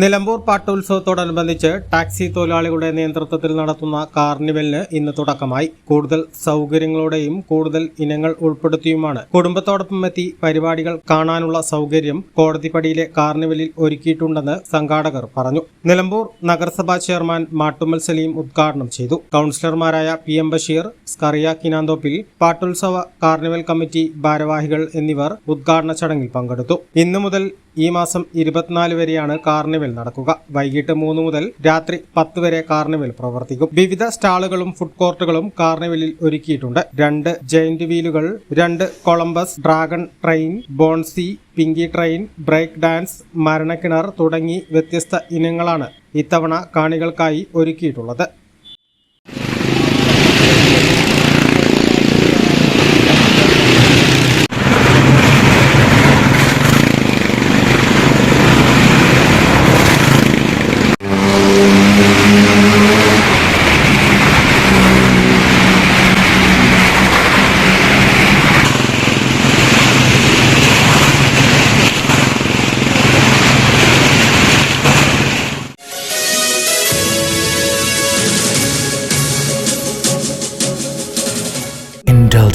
Nilambur പാട്ടോത്സവത്തോടനുബന്ധിച്ച് taxi തൊഴിലാളികളുടെ നേതൃത്വത്തിൽ നടത്തുന്ന കാർണിവലിന് ഇന്ന് തുടക്കമായി. കൂടുതൽ സൗകര്യങ്ങളോടെയും കൂടുതൽ ഇനങ്ങൾ ഉൾപ്പെടുത്തിയുമാണ്. കുടുംബത്തോടൊപ്പം എത്തി പരിപാടികൾ കാണാനുള്ള സൗകര്യം കോടതിപ്പടിയിലെ കാർണിവലിൽ ഒരുക്കിയിട്ടുണ്ടെന്ന് സംഘാടകർ പറഞ്ഞു. നിലമ്പൂർ നഗരസഭാ ചെയർമാൻ മാട്ടുമ്മൽ സലീം ഉദ്ഘാടനം ചെയ്തു. കൗൺസിലർമാരായ പി എം ബഷീർ സ്കറിയ കിനാന്തോപ്പിൽ പാട്ടോത്സവ കാർണിവൽ കമ്മിറ്റി ഭാരവാഹികൾ എന്നിവർ ഉദ്ഘാടന ചടങ്ങിൽ പങ്കെടുത്തു. ഇന്നു മുതൽ ഈ മാസം ഇരുപത്തിനാല് വരെയാണ് കാർണിവൽ നടക്കുക. വൈകിട്ട് മൂന്ന് മുതൽ രാത്രി പത്ത് വരെ കാർണിവൽ പ്രവർത്തിക്കും. വിവിധ സ്റ്റാളുകളും ഫുഡ് കോർട്ടുകളും കാർണിവലിൽ ഒരുക്കിയിട്ടുണ്ട്. രണ്ട് ജയിന്റ് വീലുകൾ രണ്ട് കൊളംബസ് ഡ്രാഗൺ ട്രെയിൻ ബോൺസി പിങ്കി ട്രെയിൻ ബ്രേക്ക് ഡാൻസ് മരണക്കിണർ തുടങ്ങി വ്യത്യസ്ത ഇനങ്ങളാണ് ഇത്തവണ കാണികൾക്കായി ഒരുക്കിയിട്ടുള്ളത്.